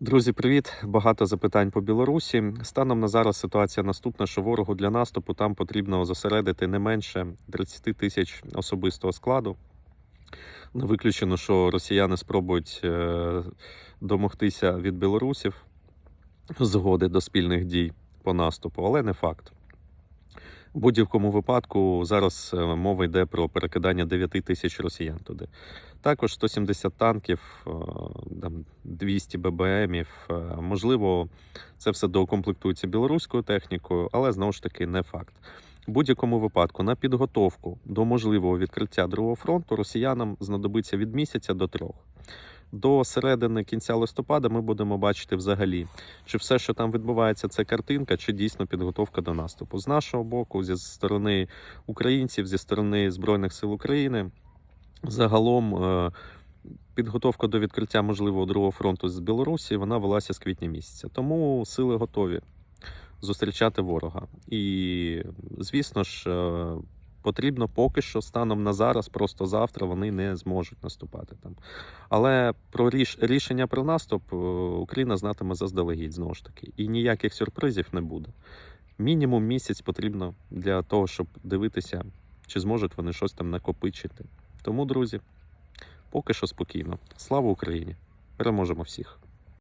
Друзі, привіт! Багато запитань по Білорусі. Станом на зараз ситуація наступна, що ворогу для наступу там потрібно зосередити не менше 30 тисяч особистого складу. Не виключено, що росіяни спробують е, домогтися від білорусів згоди до спільних дій по наступу, але не факт. У будь-якому випадку зараз е, мова йде про перекидання 9 тисяч росіян туди. Також 170 танків, е, там 200 ББМів. Е, Можливо, це все доукомплектується білоруською технікою, але знову ж таки не факт. У будь-якому випадку на підготовку до можливого відкриття другого фронту росіянам знадобиться від місяця до трьох. До середини кінця листопада ми будемо бачити взагалі, чи все, що там відбувається, це картинка, чи дійсно підготовка до наступу. З нашого боку, зі сторони українців, зі сторони Збройних сил України, загалом е, підготовка до відкриття можливого другого фронту з Білорусі вона велася з квітня місяця. Тому сили готові зустрічати ворога. І, звісно ж, е, потрібно поки що станом на зараз, просто завтра вони не зможуть наступати там. Але про ріш... рішення про наступ е, Україна знатиме заздалегідь знову ж таки. І ніяких сюрпризів не буде. Мінімум місяць потрібно для того, щоб дивитися, чи зможуть вони щось там накопичити. Тому, друзі, поки що спокійно. Слава Україні! Переможемо всіх!